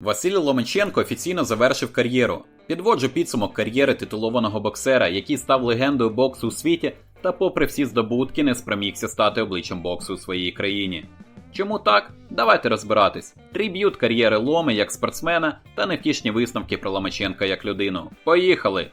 Василь Ломаченко офіційно завершив кар'єру. Підводжу підсумок кар'єри титулованого боксера, який став легендою боксу у світі та, попри всі здобутки, не спромігся стати обличчям боксу у своїй країні. Чому так? Давайте розбиратись. Триб'ют кар'єри Ломи як спортсмена та невтішні висновки про Ломаченка як людину. Поїхали!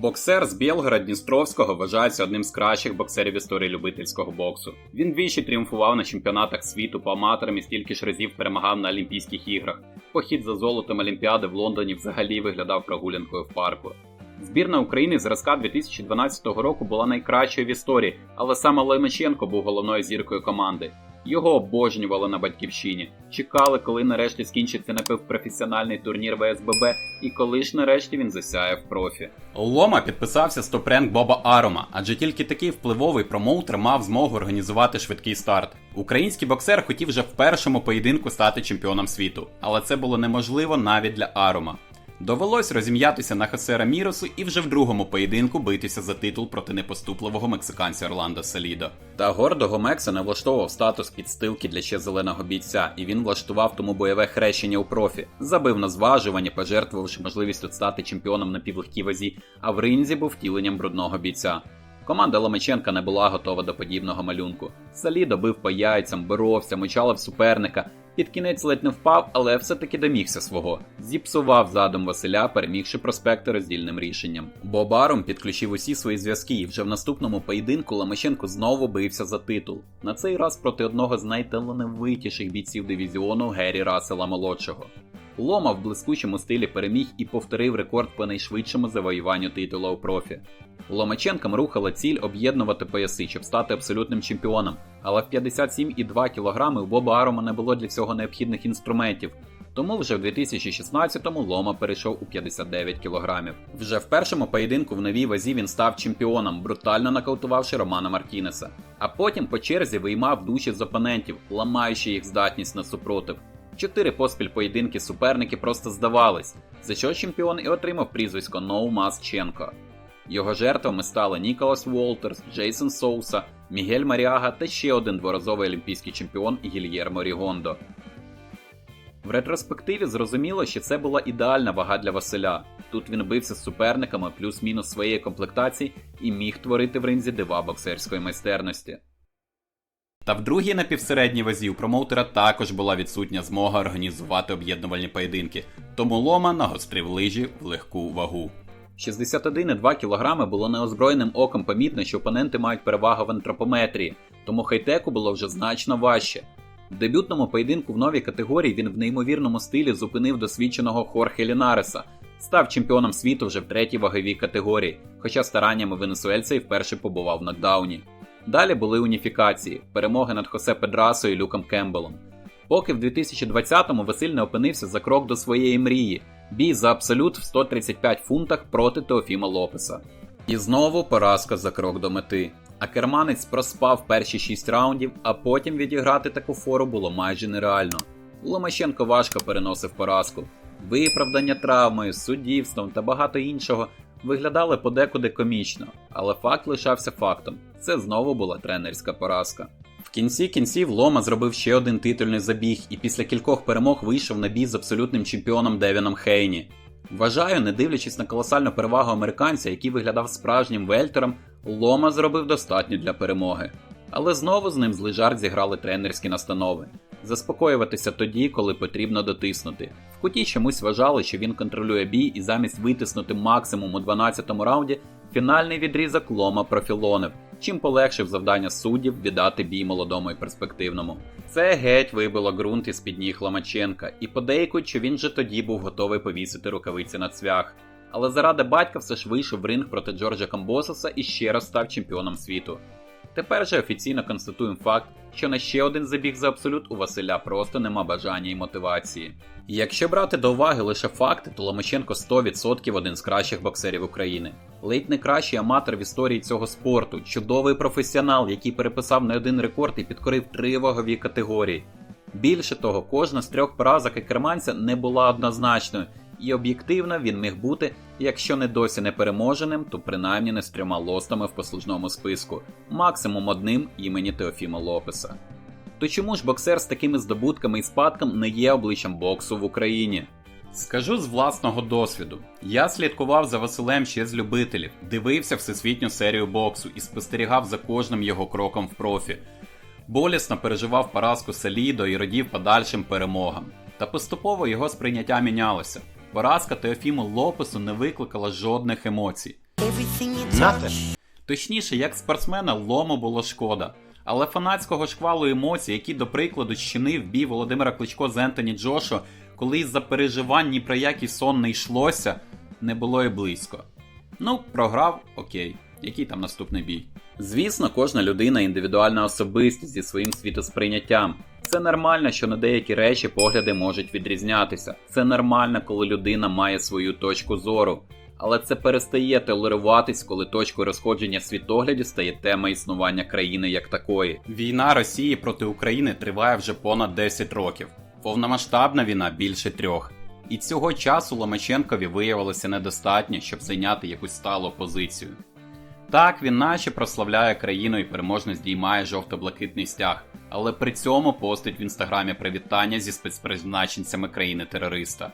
Боксер з Білгора Дністровського вважається одним з кращих боксерів історії любительського боксу. Він двічі тріумфував на чемпіонатах світу по аматорам і стільки ж разів перемагав на Олімпійських іграх. Похід за золотом Олімпіади в Лондоні взагалі виглядав прогулянкою в парку. Збірна України зразка 2012 року була найкращою в історії, але саме Лемаченко був головною зіркою команди. Його обожнювали на батьківщині, чекали, коли нарешті скінчиться напівпрофесіональний турнір ВСББ, і коли ж нарешті він засяє в профі. Лома підписався з топ-ренк Боба Арома, адже тільки такий впливовий промоутер мав змогу організувати швидкий старт. Український боксер хотів вже в першому поєдинку стати чемпіоном світу, але це було неможливо навіть для Арома. Довелось розім'ятися на Хосе Раміросу і вже в другому поєдинку битися за титул проти непоступливого мексиканця Орландо Салідо. Та гордого Мекса не влаштовував статус підстилки для ще зеленого бійця, і він влаштував тому бойове хрещення у профі, забив на зважування, пожертвувавши можливістю стати чемпіоном на півлегкій вазі, а в ринзі був втіленням брудного бійця. Команда Ломаченка не була готова до подібного малюнку. Салідо бив по яйцям, боровся, мочалив суперника. Під кінець ледь не впав, але все-таки домігся свого. Зіпсував задум Василя, перемігши проспекти роздільним рішенням. Бобаром підключив усі свої зв'язки, і вже в наступному поєдинку Ломаченко знову бився за титул. На цей раз проти одного з найталановитіших бійців дивізіону Геррі Рассела молодшого. Лома в блискучому стилі переміг і повторив рекорд по найшвидшому завоюванню титула у профі. Ломаченком рухала ціль об'єднувати пояси, щоб стати абсолютним чемпіоном, але в 57,2 кг у Боба Арома не було для цього необхідних інструментів. Тому вже в 2016-му Лома перейшов у 59 кг. Вже в першому поєдинку в новій вазі він став чемпіоном, брутально нокаутувавши Романа Мартінеса. А потім по черзі виймав душі з опонентів, ламаючи їх здатність на супротив. Чотири поспіль поєдинки суперники просто здавались, за що чемпіон і отримав прізвисько Маschенко. Його жертвами стали Ніколас Уолтерс, Джейсон Соуса, Мігель Маріага та ще один дворазовий олімпійський чемпіон Гільєрмо Рігондо. В ретроспективі зрозуміло, що це була ідеальна вага для Василя. Тут він бився з суперниками плюс-мінус своєї комплектації і міг творити в ринзі дива боксерської майстерності. Та в другій напівсередній вазі у промоутера також була відсутня змога організувати об'єднувальні поєдинки, тому Лома нагострив лижі в легку вагу. 61,2 кг було неозброєним оком помітно, що опоненти мають перевагу в антропометрії, тому хайтеку було вже значно важче. В дебютному поєдинку в новій категорії він в неймовірному стилі зупинив досвідченого Хорхе Лінареса, став чемпіоном світу вже в третій ваговій категорії, хоча стараннями венесуельця і вперше побував в нокдауні. Далі були уніфікації, перемоги над Хосе Педрасо і Люком Кембелом. Поки в 2020-му Василь не опинився за крок до своєї мрії бій за абсолют в 135 фунтах проти Теофіма Лопеса. І знову поразка за крок до мети. А керманець проспав перші 6 раундів, а потім відіграти таку фору було майже нереально. Ломаченко важко переносив поразку. Виправдання травмою, суддівством та багато іншого виглядали подекуди комічно, але факт лишався фактом. Це знову була тренерська поразка. Кінці кінців Лома зробив ще один титульний забіг і після кількох перемог вийшов на бій з абсолютним чемпіоном Девіном Хейні. Вважаю, не дивлячись на колосальну перевагу американця, який виглядав справжнім вельтером, Лома зробив достатньо для перемоги. Але знову з ним злий жарт зіграли тренерські настанови. Заспокоюватися тоді, коли потрібно дотиснути. В куті чомусь вважали, що він контролює бій і замість витиснути максимум у 12-му раунді, фінальний відрізок лома профілонив, чим полегшив завдання суддів віддати бій молодому і перспективному. Це геть вибило ґрунт із під ніг Ломаченка, і подейкують, що він вже тоді був готовий повісити рукавиці на цвях. Але заради батька все ж вийшов в ринг проти Джорджа Камбососа і ще раз став чемпіоном світу. Тепер же офіційно констатуємо факт, що на ще один забіг за абсолют у Василя просто нема бажання і мотивації. Якщо брати до уваги лише факти, то Ломаченко 100% один з кращих боксерів України. Ледь не кращий аматор в історії цього спорту, чудовий професіонал, який переписав не один рекорд і підкорив три вагові категорії. Більше того, кожна з трьох поразок і керманця не була однозначною, і об'єктивно він міг бути, якщо не досі не переможеним, то принаймні не з трьома лостами в послужному списку, максимум одним імені Теофіма Лопеса. То чому ж боксер з такими здобутками і спадком не є обличчям боксу в Україні? Скажу з власного досвіду. Я слідкував за Василем ще з любителів, дивився всесвітню серію боксу і спостерігав за кожним його кроком в профі. Болісно переживав поразку Салідо і радів подальшим перемогам. Та поступово його сприйняття мінялося. Поразка Теофіму Лопесу не викликала жодних емоцій. Точніше, як спортсмена лому було шкода. Але фанатського шквалу емоцій, які, до прикладу, щинив бій Володимира Кличко з Ентоні Джошо, коли із-за переживань ні про який сон не йшлося, не було і близько. Ну, програв, окей. Який там наступний бій? Звісно, кожна людина індивідуальна особистість зі своїм світосприйняттям. Це нормально, що на деякі речі погляди можуть відрізнятися. Це нормально, коли людина має свою точку зору. Але це перестає толеруватись, коли точкою розходження світоглядів стає тема існування країни як такої. Війна Росії проти України триває вже понад 10 років. Повномасштабна війна більше трьох. І цього часу Ломаченкові виявилося недостатньо, щоб зайняти якусь сталу позицію. Так, він наче прославляє країну і переможно здіймає жовто-блакитний стяг, але при цьому постить в інстаграмі привітання зі спецпризначенцями країни-терориста.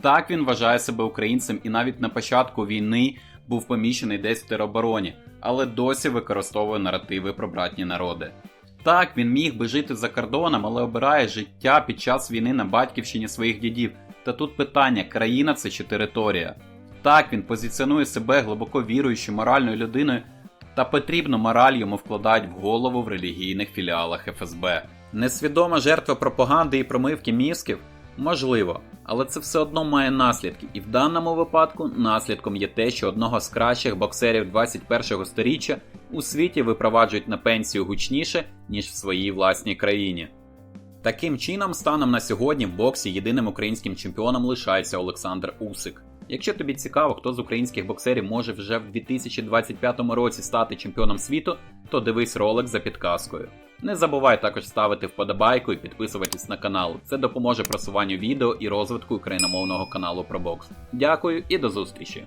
Так він вважає себе українцем і навіть на початку війни був поміщений десь в теробороні, але досі використовує наративи про братні народи. Так, він міг би жити за кордоном, але обирає життя під час війни на батьківщині своїх дідів. Та тут питання: країна це чи територія. Так, він позиціонує себе глибоко віруючою моральною людиною, та потрібну мораль йому вкладають в голову в релігійних філіалах ФСБ. Несвідома жертва пропаганди і промивки мізків? Можливо, але це все одно має наслідки, і в даному випадку наслідком є те, що одного з кращих боксерів 21-го сторіччя у світі випроваджують на пенсію гучніше, ніж в своїй власній країні. Таким чином, станом на сьогодні в боксі єдиним українським чемпіоном лишається Олександр Усик. Якщо тобі цікаво, хто з українських боксерів може вже в 2025 році стати чемпіоном світу, то дивись ролик за підказкою. Не забувай також ставити вподобайку і підписуватись на канал. Це допоможе просуванню відео і розвитку україномовного каналу про бокс. Дякую і до зустрічі!